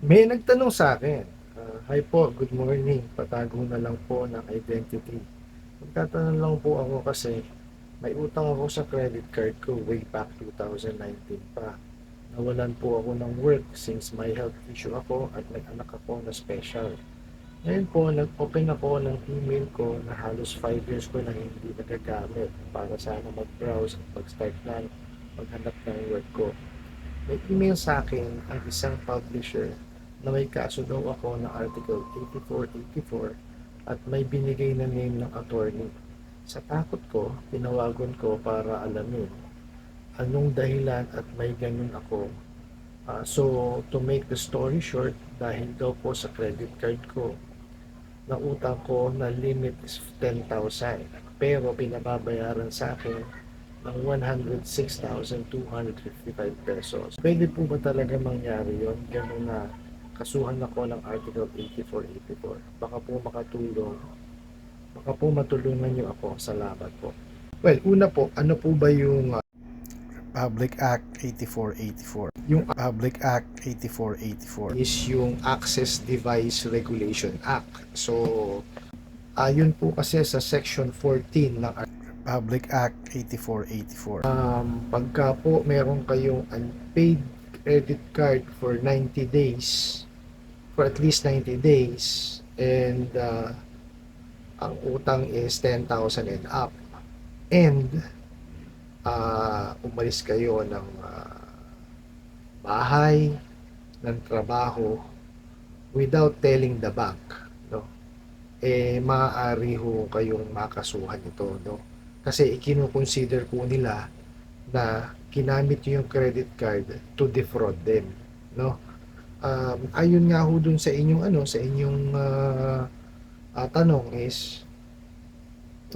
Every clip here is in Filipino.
May nagtanong sa akin, ah, "Hi po, good morning. Patago na lang po ng identity." Magtatanong lang po ako kasi may utang ako sa credit card ko way back 2019 pa. Nawalan po ako ng work since may health issue ako at may anak ako na special. Ngayon po, nag-open ako ng email ko na halos 5 years ko na hindi nagagamit para sana mag-browse at mag-start na maghanap ng work ko. May email sa akin ang isang publisher na may kaso daw ako ng Article 8484 at may binigay na name ng attorney. Sa takot ko, tinawagan ko para alamin anong dahilan at may ganun ako. Ah, so, to make the story short, dahil daw po sa credit card ko, na utang ko na limit is 10,000 pero pinababayaran sa akin ng 106,255 pesos. Pwede po ba talaga mangyari yon Ganun na kasuhan ako ng Article 8484. Baka po makatulong. Baka po matulungan niyo ako. Salamat po. Well, una po, ano po ba yung uh, Public Act 8484. yung Public Act 8484. is yung Access Device Regulation Act. So, ayon po kasi sa Section 14 ng Public Act 8484. um, pagka po meron kayong unpaid credit card for 90 days, for at least 90 days, and uh, ang utang is 10,000 and up, and uh, umalis kayo ng uh, bahay, ng trabaho, without telling the bank, no? eh maaari ho kayong makasuhan ito, no? Kasi ikinukonsider po nila na ginamit yung credit card to defraud them, no? Um, ayun nga ho dun sa inyong ano, sa inyong ah, ah, tanong is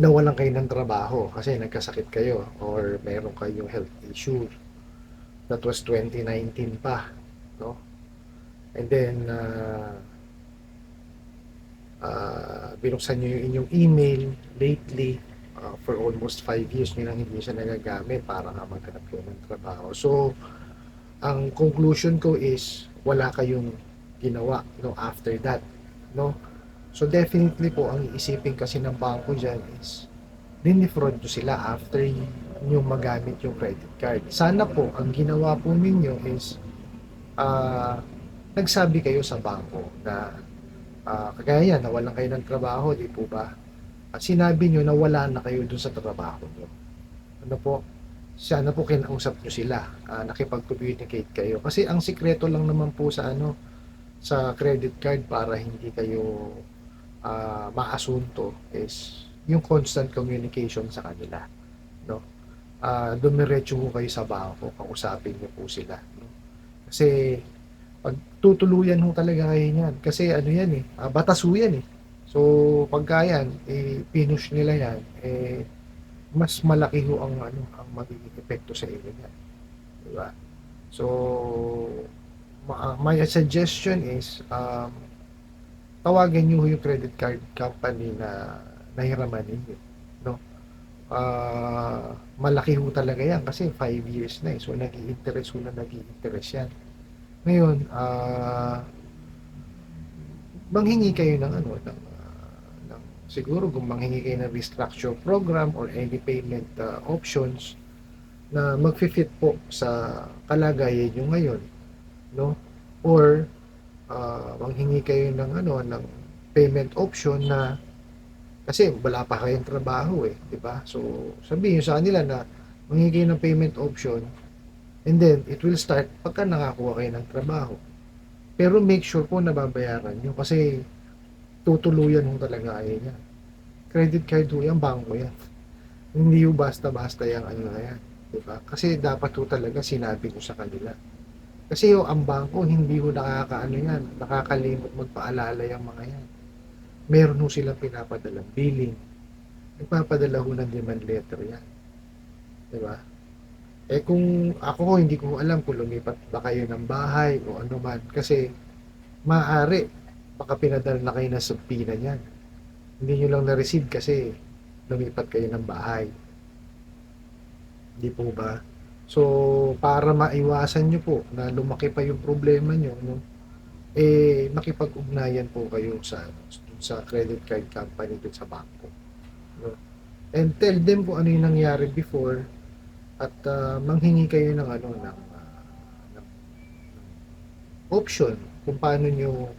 nawalan kayo ng trabaho kasi nagkasakit kayo or meron kayong health issue. That was 2019 pa, no? And then uh, uh, binuksan nyo yung inyong email lately uh, for almost 5 years nyo nang hindi siya nagagamit para nga maghanap kayo ng trabaho. So, ang conclusion ko is wala kayong ginawa no after that no so definitely po ang iisipin kasi ng bangko dyan is dinifraud nyo sila after nyo magamit yung credit card sana po ang ginawa po ninyo is ah nagsabi kayo sa bangko na ah, kagaya yan, nawalan kayo ng trabaho, di po ba? At sinabi nyo na wala na kayo dun sa trabaho nyo. Ano po? Sana po kinausap nyo sila, ah, nakipag-communicate kayo. Kasi ang sikreto lang naman po sa ano, sa credit card para hindi kayo ah, maasunto is yung constant communication sa kanila. No? Ah, dumiretso po kayo sa bangko, kausapin nyo po sila. No? Kasi pag tutuluyan ho talaga kayo niyan. Kasi ano yan eh, ah, batas ho yan eh. So, pagka yan, eh, pinush nila yan, eh, mas malaki ho ang, ano, ang magiging epekto sa inyo yan. Diba? So, ma- my suggestion is, um, tawagan nyo ho yung credit card company na nahiraman ninyo. No? Ah, malaki ho talaga yan kasi 5 years na eh. So, nag-i-interest ho na nag-i-interest yan. Ngayon, ah manghingi kayo ng ano, ng siguro kung manghingi kayo ng restructure program or any payment ah, options na magfi-fit po sa kalagayan nyo ngayon, no? Or ah, manghingi kayo ng ano, ng payment option na kasi wala pa kayong trabaho eh, di ba? So, sabihin sa kanila na manghingi kayo ng payment option And then, it will start pagka nakakuha kayo ng trabaho. Pero make sure po nababayaran nyo kasi tutuluyan mo talaga kayo niya. Credit card ho yan, bangko yan. Hindi ho basta-basta yung ano na yan. Diba? Kasi dapat ho talaga sinabi ko sa kanila. Kasi ho, ang bangko, hindi ho nakakaano yan, nakakalimot magpaalala yung mga yan. Meron ho silang pinapadalang billing. Nagpapadala ho ng demand letter yan. Diba? Eh kung ako hindi ko alam kung lumipat ba kayo ng bahay o ano man kasi maaari baka pinadala na kayo ng subpoena niyan. Hindi nyo lang na-receive kasi lumipat kayo ng bahay. Hindi po ba? So, para maiwasan nyo po na lumaki pa yung problema nyo, no? eh makipag-ugnayan po kayo sa sa credit card company dun sa bangko. No? And tell them kung ano yung nangyari before at ah, manghingi kayo ng ano ng, ng, ng option kung paano nyo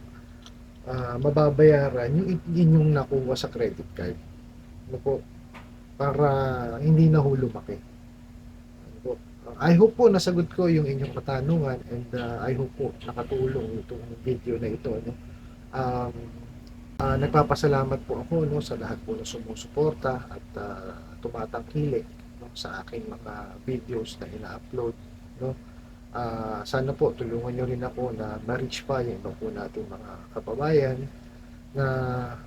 ah, mababayaran yung inyong nakuha sa credit card. Ano po? Para hindi na ho. Ano po? I hope po nasagot ko yung inyong katanungan and uh, I hope po nakatulong itong video na ito. No? Um, ah, nagpapasalamat po ako no, sa lahat po na sumusuporta at uh, tumatangkilik no, sa aking mga videos na ina-upload. No? Ah, sana po tulungan nyo rin ako na ma-reach pa yung iba po nating mga kababayan na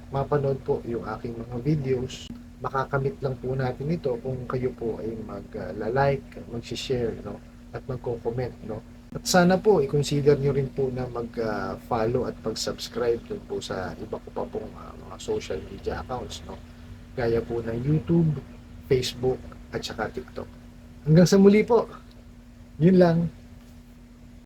mapanood po yung aking mga videos makakamit lang po natin ito kung kayo po ay mag-like, mag-share, no? at magko-comment, no? At sana po, i-consider nyo rin po na mag-follow at pag-subscribe dun po sa iba ko pa pong ah, mga social media accounts, no? Gaya po ng YouTube, Facebook, at saka TikTok. Hanggang sa muli po. Yun lang.